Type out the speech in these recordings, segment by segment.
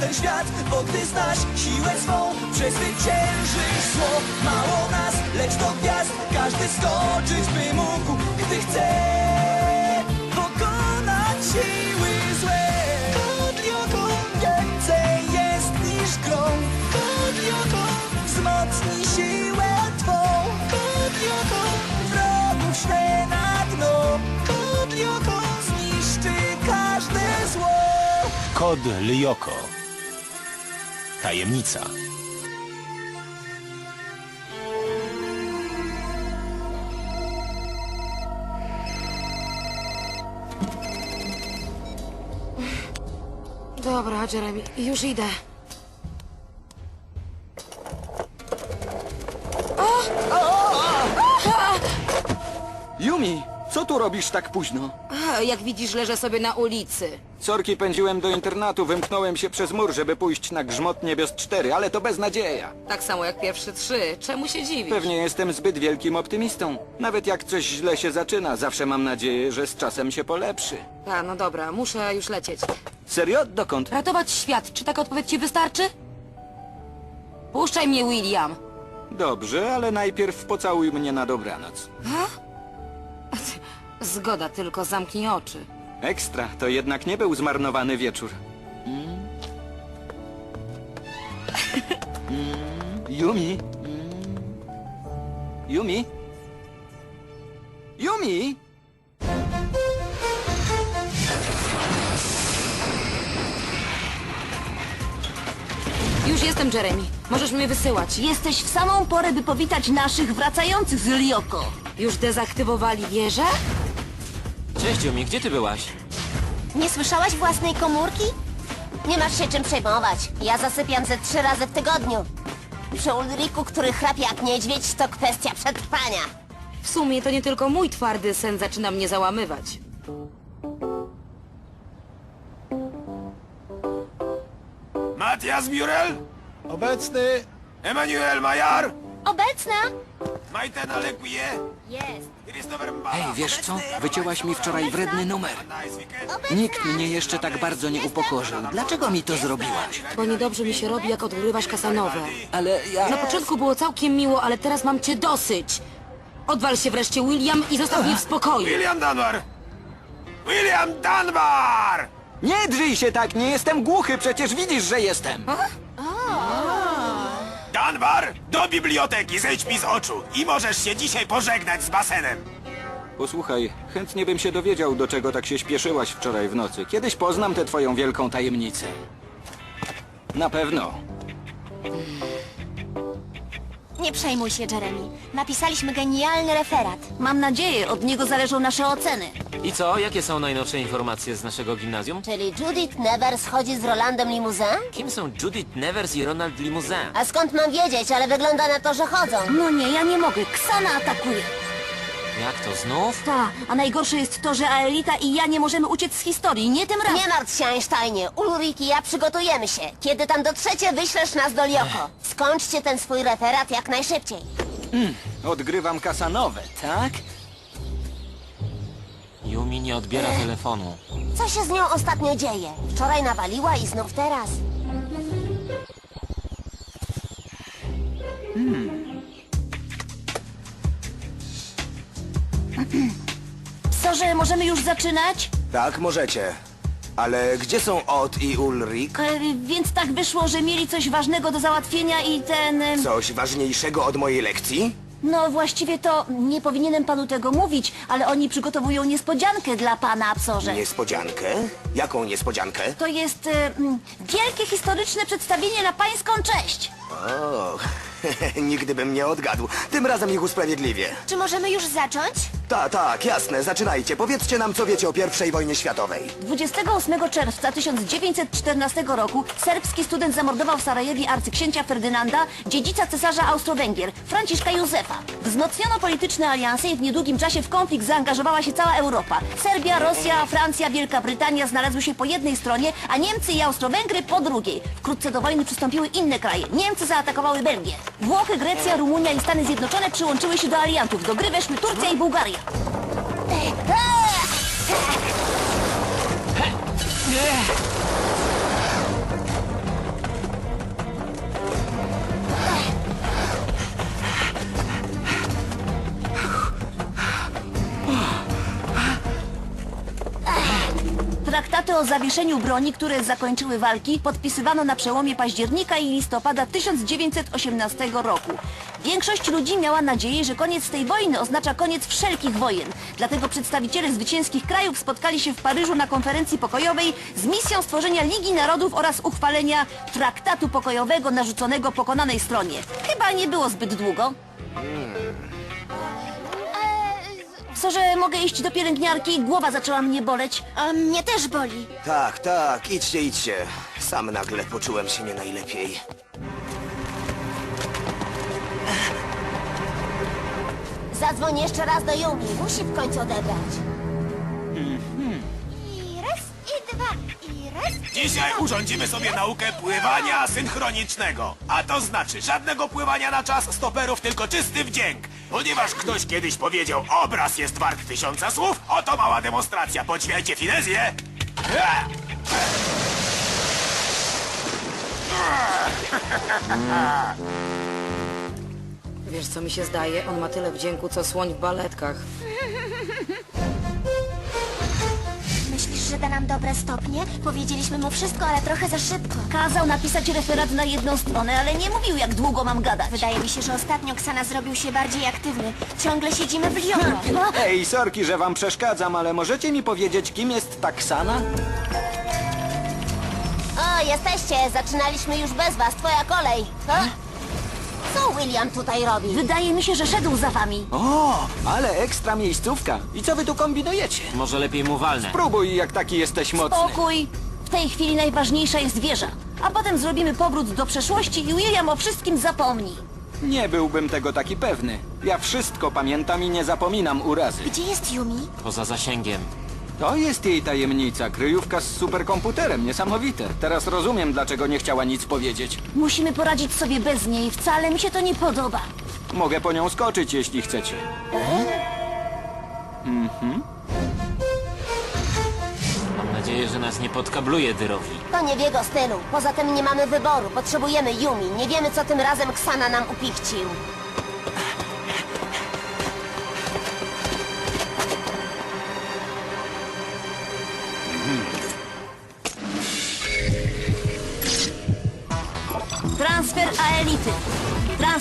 ten świat Bo gdy znasz siłę swą, przezwyciężysz zło Mało nas, lecz do gwiazd każdy skoczyć by mógł Gdy chce pokonać siły złe. Kodlioko więcej jest niż grą. Kodlioko wzmocni siłę twą. Kodlioko wrogów śle na dno Kodlioko zniszczy każde zło. Kod Lyoko. Tajemnica. Dobra, Jeremy, już idę. Yumi, co tu robisz tak późno? A, Jak widzisz, leżę sobie na ulicy. Sorki pędziłem do internatu, wymknąłem się przez mur, żeby pójść na grzmot niebios 4, ale to beznadzieja. Tak samo jak pierwsze trzy. Czemu się dziwisz? Pewnie jestem zbyt wielkim optymistą. Nawet jak coś źle się zaczyna, zawsze mam nadzieję, że z czasem się polepszy. A, no dobra, muszę już lecieć. Serio? Dokąd? Ratować świat, czy taka odpowiedź ci wystarczy? Puszczaj mnie, William. Dobrze, ale najpierw pocałuj mnie na dobranoc. Zgoda, tylko zamknij oczy. Ekstra, to jednak nie był zmarnowany wieczór. Mm. Mm. Yumi? Mm. Yumi? Yumi? Już jestem, Jeremy. Możesz mnie wysyłać. Jesteś w samą porę, by powitać naszych wracających z Ryoko. Już dezaktywowali wieżę? Cześć, Yumi, gdzie ty byłaś? Nie słyszałaś własnej komórki? Nie masz się czym przejmować. Ja zasypiam ze trzy razy w tygodniu. Przy Ulriku, który chrapie jak niedźwiedź, to kwestia przetrwania. W sumie to nie tylko mój twardy sen zaczyna mnie załamywać. Matias Murel? Obecny. Emmanuel Majar? Obecna? Lequie? Jest. Hej, wiesz co? Wycięłaś mi wczoraj wredny numer. Nikt mnie jeszcze tak bardzo nie upokorzył. Dlaczego mi to zrobiłaś? Bo niedobrze mi się robi, jak odgrywasz kasanowę. Ale ja... Na początku było całkiem miło, ale teraz mam cię dosyć. Odwal się wreszcie, William, i zostaw mnie w spokoju. William Dunbar! William Dunbar! Nie drzyj się tak, nie jestem głuchy, przecież widzisz, że jestem. Dunbar, do biblioteki, zejdź mi z oczu i możesz się dzisiaj pożegnać z basenem. Posłuchaj, chętnie bym się dowiedział, do czego tak się śpieszyłaś wczoraj w nocy. Kiedyś poznam tę twoją wielką tajemnicę. Na pewno. Nie przejmuj się, Jeremy. Napisaliśmy genialny referat. Mam nadzieję, od niego zależą nasze oceny. I co? Jakie są najnowsze informacje z naszego gimnazjum? Czyli Judith Nevers chodzi z Rolandem Limousin? Kim są Judith Nevers i Ronald Limousin? A skąd mam wiedzieć, ale wygląda na to, że chodzą. No nie, ja nie mogę. Ksana atakuje. Jak to znów? Ta, a najgorsze jest to, że Aelita i ja nie możemy uciec z historii. Nie tym razem. Nie martw się, Einsteinie. Ulrik i ja przygotujemy się. Kiedy tam dotrzecie, wyślesz nas do Lioko. Skończcie ten swój referat jak najszybciej. Odgrywam kasanowe, tak? Yumi nie odbiera telefonu. Co się z nią ostatnio dzieje? Wczoraj nawaliła i znów teraz. Że możemy już zaczynać? Tak, możecie. Ale gdzie są Ot i Ulrik? E, więc tak wyszło, że mieli coś ważnego do załatwienia i ten... Coś ważniejszego od mojej lekcji? No właściwie to nie powinienem panu tego mówić, ale oni przygotowują niespodziankę dla pana, Absorze. Niespodziankę? Jaką niespodziankę? To jest e, mm, wielkie historyczne przedstawienie na pańską cześć. O, nigdy bym nie odgadł. Tym razem ich usprawiedliwię. Czy możemy już zacząć? Tak, tak, jasne, zaczynajcie. Powiedzcie nam, co wiecie o I wojnie światowej. 28 czerwca 1914 roku serbski student zamordował w Sarajewie arcyksięcia Ferdynanda, dziedzica cesarza Austro-Węgier, Franciszka Józefa. Wzmocniono polityczne alianse i w niedługim czasie w konflikt zaangażowała się cała Europa. Serbia, Rosja, Francja, Wielka Brytania znalazły się po jednej stronie, a Niemcy i Austro-Węgry po drugiej. Wkrótce do wojny przystąpiły inne kraje. Niemcy zaatakowały Belgię. Włochy, Grecja, Rumunia i Stany Zjednoczone przyłączyły się do aliantów. Do gry weszły Turcja i Bułgaria. O zawieszeniu broni, które zakończyły walki, podpisywano na przełomie października i listopada 1918 roku. Większość ludzi miała nadzieję, że koniec tej wojny oznacza koniec wszelkich wojen. Dlatego przedstawiciele zwycięskich krajów spotkali się w Paryżu na konferencji pokojowej z misją stworzenia Ligi Narodów oraz uchwalenia traktatu pokojowego narzuconego pokonanej stronie. Chyba nie było zbyt długo. Co, że mogę iść do pielęgniarki? Głowa zaczęła mnie boleć. A mnie też boli. Tak, tak, idźcie, idźcie. Sam nagle poczułem się nie najlepiej. Zadzwoń jeszcze raz do Yumi. Musi w końcu odebrać. I raz, i dwa. Dzisiaj urządzimy sobie naukę pływania synchronicznego. A to znaczy żadnego pływania na czas stoperów, tylko czysty wdzięk. Ponieważ ktoś kiedyś powiedział, obraz jest wart tysiąca słów, oto mała demonstracja. Poćwiajcie finezję. Wiesz, co mi się zdaje? On ma tyle wdzięku, co słoń w baletkach. Że da nam dobre stopnie? Powiedzieliśmy mu wszystko, ale trochę za szybko. Kazał napisać referat na jedną stronę, ale nie mówił, jak długo mam gadać. Wydaje mi się, że ostatnio Ksana zrobił się bardziej aktywny. Ciągle siedzimy w Lyono. Ej, sorki, że wam przeszkadzam, ale możecie mi powiedzieć, kim jest Taksana? O, jesteście. Zaczynaliśmy już bez was. Twoja kolej. Ha? William tutaj robi? Wydaje mi się, że szedł za wami. O, ale ekstra miejscówka. I co wy tu kombinujecie? Może lepiej mu walnę. Próbuj, jak taki jesteś mocny. Spokój! W tej chwili najważniejsza jest wieża. A potem zrobimy powrót do przeszłości i William o wszystkim zapomni. Nie byłbym tego taki pewny. Ja wszystko pamiętam i nie zapominam urazy. Gdzie jest Yumi? Poza zasięgiem. To jest jej tajemnica, kryjówka z superkomputerem, niesamowite. Teraz rozumiem, dlaczego nie chciała nic powiedzieć. Musimy poradzić sobie bez niej. Wcale mi się to nie podoba. Mogę po nią skoczyć, jeśli chcecie. Mam nadzieję, że nas nie podkabluje dyrowi. To nie w jego stylu. Poza tym nie mamy wyboru. Potrzebujemy Yumi. Nie wiemy, co tym razem Ksana nam upichcił.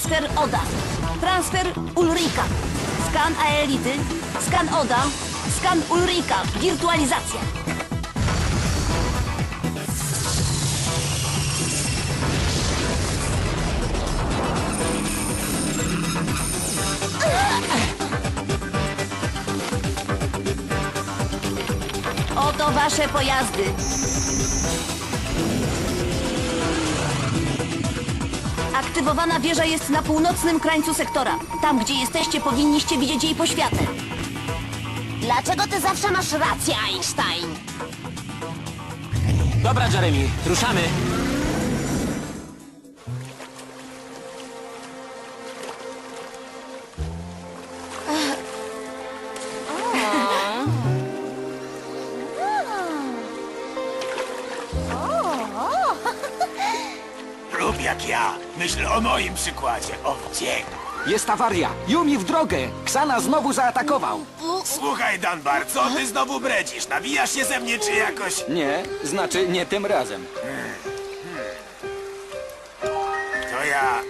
Transfer Oda. Transfer Ulrika. Skan Aelity. Skan Oda. Skan Ulrika. Wirtualizacja. Oto wasze pojazdy. Aktywowana wieża jest na północnym krańcu sektora. Tam, gdzie jesteście, powinniście widzieć jej poświatę. Dlaczego ty zawsze masz rację, Einstein? Dobra, Jeremy, ruszamy. Jak ja. Myśl o moim przykładzie. O wdzięku. Jest awaria! Yumi w drogę! Ksana znowu zaatakował! Słuchaj, Danbar, co ty znowu bredzisz? Nabijasz się ze mnie, czy jakoś... Nie, znaczy nie tym razem. To ja...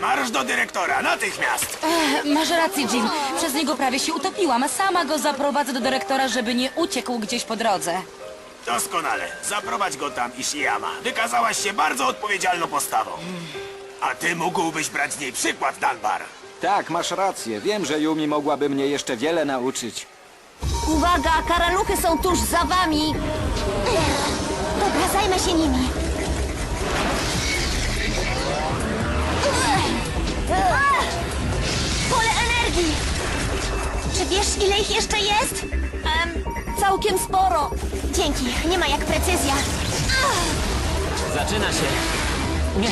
Marsz do dyrektora, natychmiast! Masz rację, Jim. Przez niego prawie się utopiłam, sama go zaprowadzę do dyrektora, żeby nie uciekł gdzieś po drodze. Doskonale. Zaprowadź go tam, Ishiyama. Wykazałaś się bardzo odpowiedzialną postawą. A ty mógłbyś brać z niej przykład, Danbar. Tak, masz rację. Wiem, że Yumi mogłaby mnie jeszcze wiele nauczyć. Uwaga, karaluchy są tuż za wami. Dobra, zajmę się nimi. Pole energii! Czy wiesz, ile ich jeszcze jest? Em, całkiem sporo. Dzięki, nie ma jak precyzja. Zaczyna się. Nie.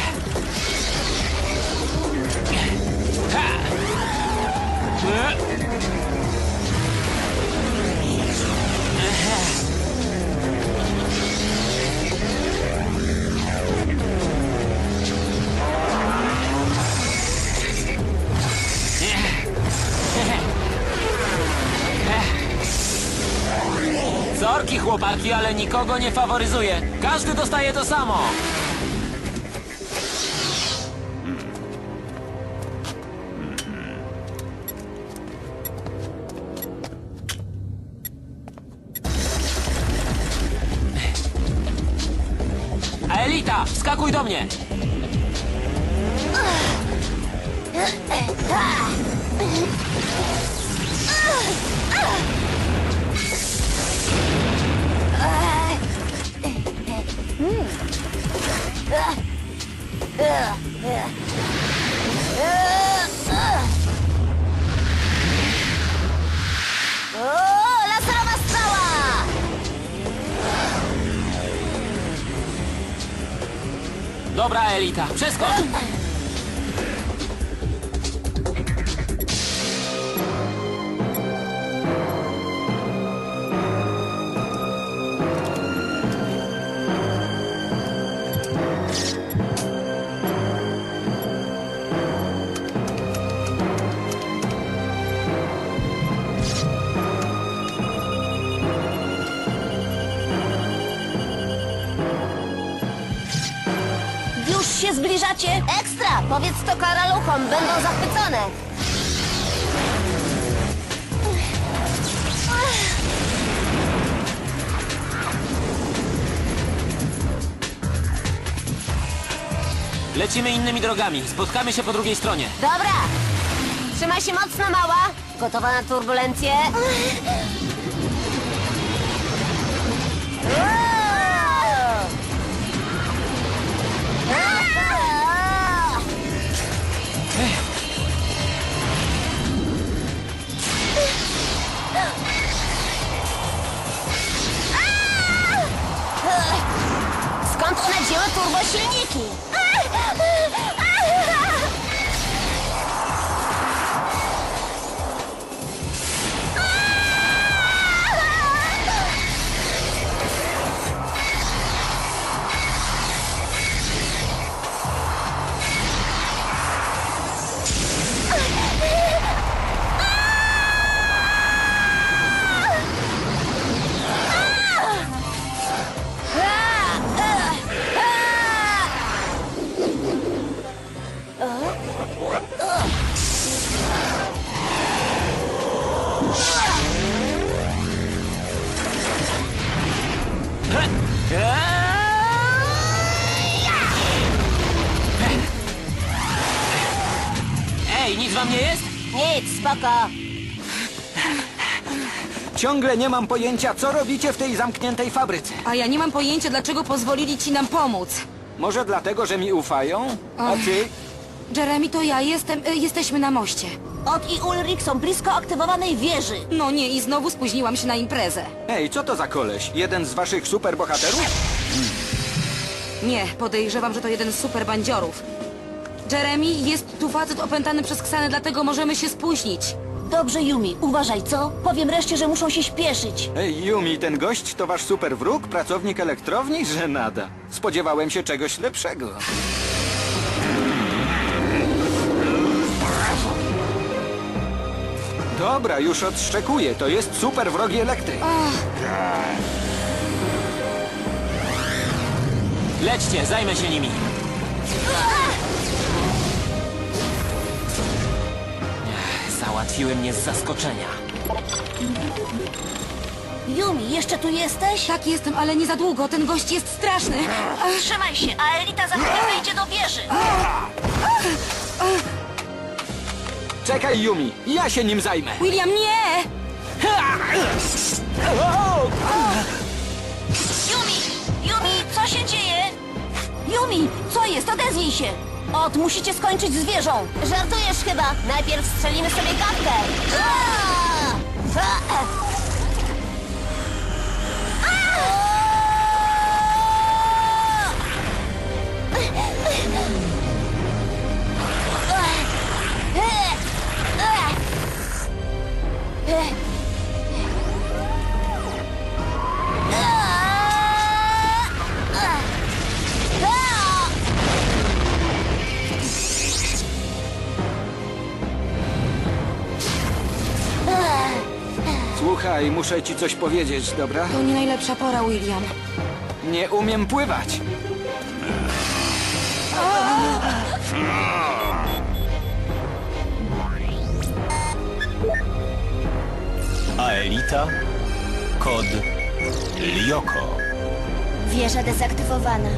Ha! E. chłopaki, ale nikogo nie faworyzuję. Każdy dostaje to samo. Elita, skakuj do mnie! Dobra, Elita, przeskocz! Powiedz to karaluchom, będą zachwycone. Lecimy innymi drogami. Spotkamy się po drugiej stronie. Dobra! Trzymaj się mocno, mała! Gotowa na turbulencję? Турбошеники! Ciągle nie mam pojęcia, co robicie w tej zamkniętej fabryce. A ja nie mam pojęcia, dlaczego pozwolili ci nam pomóc. Może dlatego, że mi ufają? A ty? Jeremy, to ja jestem, y, jesteśmy na moście. Ot i Ulrich są blisko aktywowanej wieży. No nie, i znowu spóźniłam się na imprezę. Ej, co to za koleś? Jeden z waszych superbohaterów? Nie, podejrzewam, że to jeden z super bandziorów. Jeremy, jest tu facet opętany przez Ksanę, dlatego możemy się spóźnić. Dobrze, Yumi, uważaj, co? Powiem reszcie, że muszą się śpieszyć. Ej, Yumi, ten gość to wasz super wróg? Pracownik elektrowni? Że nada. Spodziewałem się czegoś lepszego. Dobra, już odszczekuję. To jest super wrogi elektryk. Lećcie, zajmę się nimi. Załatwiły mnie z zaskoczenia. Yumi, jeszcze tu jesteś? Tak jestem, ale nie za długo. Ten gość jest straszny. Trzymaj się, a Elita za chwilę wejdzie do wieży. Czekaj, Yumi, ja się nim zajmę. William, nie! Yumi! Yumi, co się dzieje? Yumi, co jest? Odezwij się! Ot, musicie skończyć z wieżą. Żartujesz chyba. Najpierw strzelimy sobie. Słuchaj, muszę ci coś powiedzieć, dobra? To nie najlepsza pora, William. Nie umiem pływać. Aelita. Kod Lyoko. Wieża dezaktywowana.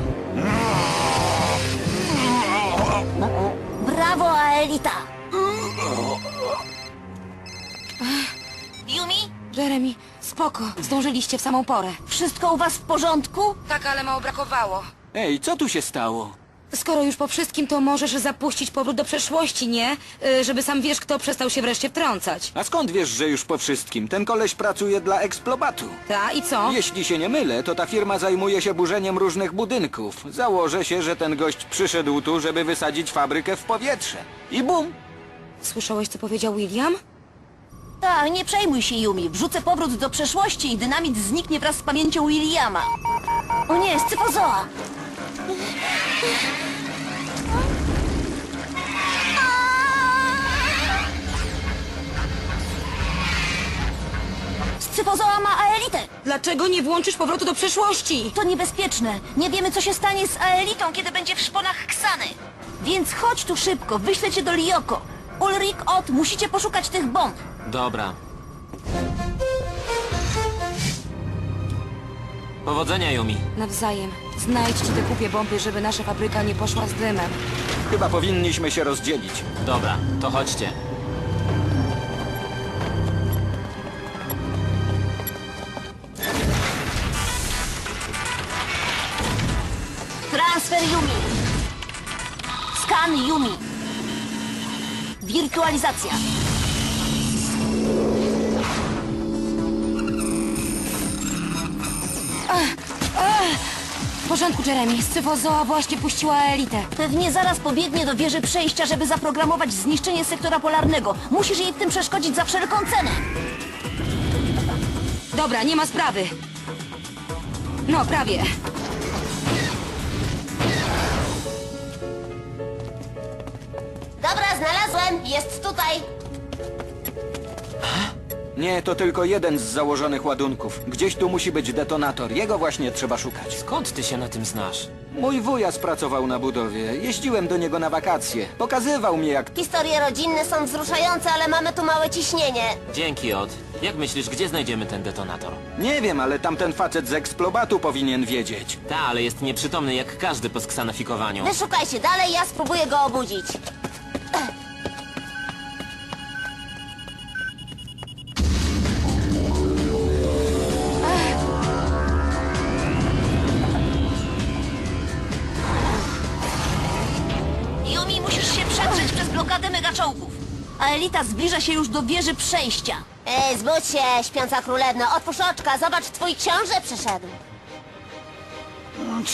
Brawo, Aelita! Jeremy, spoko. Zdążyliście w samą porę. Wszystko u was w porządku? Tak, ale mało brakowało. Ej, co tu się stało? Skoro już po wszystkim, to możesz zapuścić powrót do przeszłości, nie? Y, żeby sam wiesz, kto przestał się wreszcie wtrącać. A skąd wiesz, że już po wszystkim? Ten koleś pracuje dla Explobatu. Ta, i co? Jeśli się nie mylę, to ta firma zajmuje się burzeniem różnych budynków. Założę się, że ten gość przyszedł tu, żeby wysadzić fabrykę w powietrze. I bum! Słyszałeś, co powiedział William? Tak, nie przejmuj się, Yumi. Wrzucę powrót do przeszłości i dynamit zniknie wraz z pamięcią Williama. O nie, scypozoa! Scypozoa ma Aelitę! Dlaczego nie włączysz powrotu do przeszłości? To niebezpieczne. Nie wiemy, co się stanie z Aelitą, kiedy będzie w szponach Ksany. Więc chodź tu szybko, wyślę cię do Lioko. Ulrik, Ot, musicie poszukać tych bomb. Dobra. Powodzenia, Yumi. Nawzajem. Znajdźcie te głupie bomby, żeby nasza fabryka nie poszła z dymem. Chyba powinniśmy się rozdzielić. Dobra, to chodźcie. Transfer Yumi. Skan Yumi. Wirtualizacja. W porządku, Jeremy. Scyfozoa właśnie puściła elitę. Pewnie zaraz pobiegnie do wieży przejścia, żeby zaprogramować zniszczenie sektora polarnego. Musisz jej w tym przeszkodzić za wszelką cenę. Dobra, nie ma sprawy. No, prawie. Dobra, znalazłem. Jest tutaj. Nie, to tylko jeden z założonych ładunków. Gdzieś tu musi być detonator. Jego właśnie trzeba szukać. Skąd ty się na tym znasz? Mój wujas pracował na budowie. Jeździłem do niego na wakacje. Pokazywał mi jak... Historie rodzinne są wzruszające, ale mamy tu małe ciśnienie. Dzięki, Od. Jak myślisz, gdzie znajdziemy ten detonator? Nie wiem, ale tamten facet z Explobatu powinien wiedzieć. Ta, ale jest nieprzytomny jak każdy po sksanofikowaniu. Wyszukajcie dalej, ja spróbuję go obudzić. Yumi, Aelita zbliża się już do wieży przejścia. Ej, zbudź się, śpiąca królewno. Otwórz oczka, zobacz, twój książę przyszedł.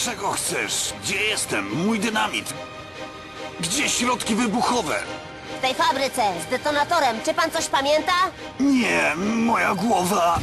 Czego chcesz? Gdzie jestem? Mój dynamit. Gdzie środki wybuchowe? W tej fabryce, z detonatorem. Czy pan coś pamięta? Nie, moja głowa.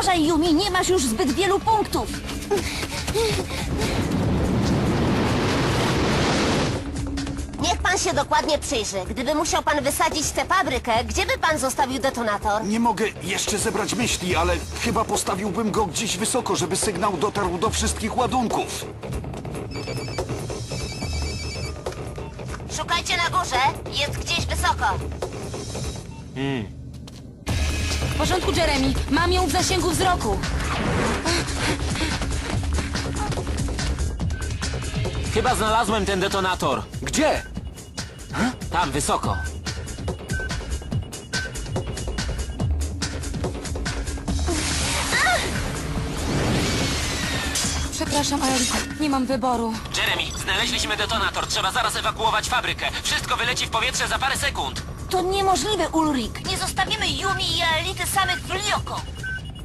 Uważaj, Yumi, nie masz już zbyt wielu punktów. Niech pan się dokładnie przyjrzy. Gdyby musiał pan wysadzić tę fabrykę, gdzie by pan zostawił detonator? Nie mogę jeszcze zebrać myśli, ale chyba postawiłbym go gdzieś wysoko, żeby sygnał dotarł do wszystkich ładunków. Szukajcie na górze, jest gdzieś wysoko. W porządku, Jeremy. Mam ją w zasięgu wzroku. Chyba znalazłem ten detonator. Gdzie? Tam, wysoko. Przepraszam, ale nie mam wyboru. Jeremy, znaleźliśmy detonator. Trzeba zaraz ewakuować fabrykę. Wszystko wyleci w powietrze za parę sekund. To niemożliwe, Ulrik. Nie zostawimy Yumi i Aelity samych w Lioko.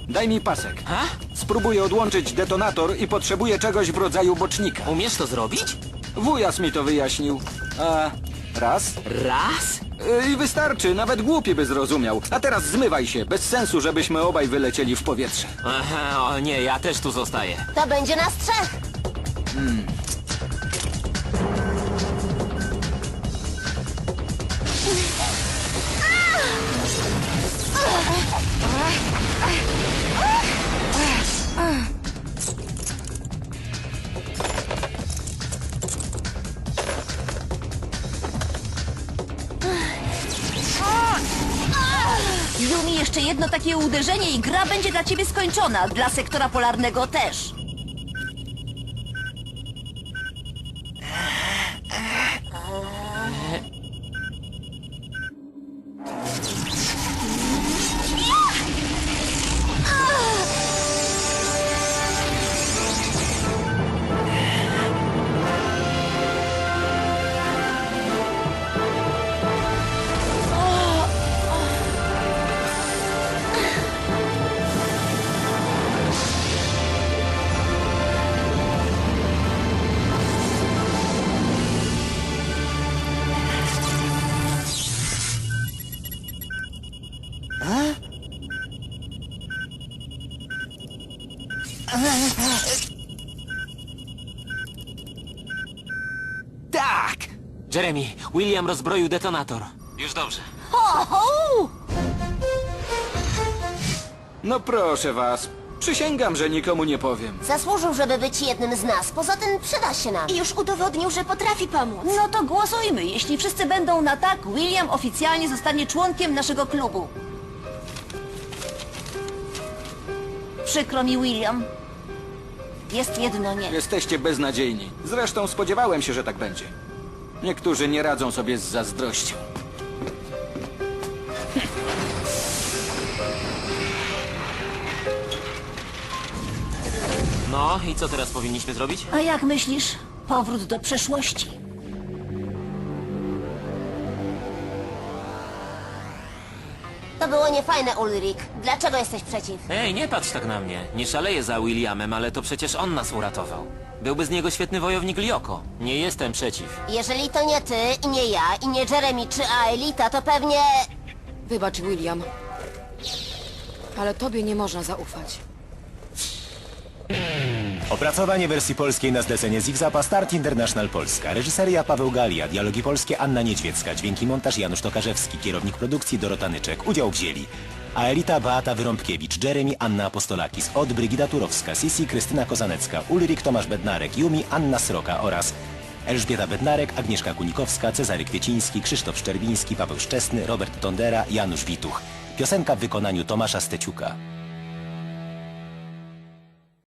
Daj mi pasek. Ha? Spróbuję odłączyć detonator i potrzebuję czegoś w rodzaju bocznika. Umiesz to zrobić? Wujas mi to wyjaśnił. A raz? Raz? Y, I wystarczy, nawet głupi by zrozumiał. A teraz zmywaj się, bez sensu, żebyśmy obaj wylecieli w powietrze. Aha, o nie, ja też tu zostaję. To będzie nas trzech. Yumi, jeszcze jedno takie uderzenie i gra będzie dla ciebie skończona. Dla sektora polarnego też. Jeremy, William rozbroił detonator. Już dobrze. No proszę was, przysięgam, że nikomu nie powiem. Zasłużył, żeby być jednym z nas. Poza tym przyda się nam. I już udowodnił, że potrafi pomóc. No to głosujmy. Jeśli wszyscy będą na tak, William oficjalnie zostanie członkiem naszego klubu. Przykro mi, William. Jest jedno nie. Jesteście beznadziejni. Zresztą spodziewałem się, że tak będzie. Niektórzy nie radzą sobie z zazdrością. No i co teraz powinniśmy zrobić? A jak myślisz? Powrót do przeszłości. Było niefajne, Ulrik. Dlaczego jesteś przeciw? Ej, nie patrz tak na mnie. Nie szaleję za Williamem, ale to przecież on nas uratował. Byłby z niego świetny wojownik Lioko. Nie jestem przeciw. Jeżeli to nie ty, i nie ja, i nie Jeremy czy Aelita, to pewnie... Wybacz, William. Ale tobie nie można zaufać. Opracowanie wersji polskiej na zlecenie Zigzapa Start International Polska. Reżyseria Paweł Galia, dialogi polskie Anna Niedźwiecka, dźwięki montaż Janusz Tokarzewski, kierownik produkcji Dorota Nyczek. Udział wzięli Aelita Beata Wyrąbkiewicz, Jeremy Anna Apostolakis, Od Brygida Turowska, Sisi Krystyna Kozanecka, Ulrik Tomasz Bednarek, Jumi Anna Sroka oraz Elżbieta Bednarek, Agnieszka Kunikowska, Cezary Kwieciński, Krzysztof Szczerbiński, Paweł Szczesny, Robert Tondera, Janusz Wituch. Piosenka w wykonaniu Tomasza Steciuka.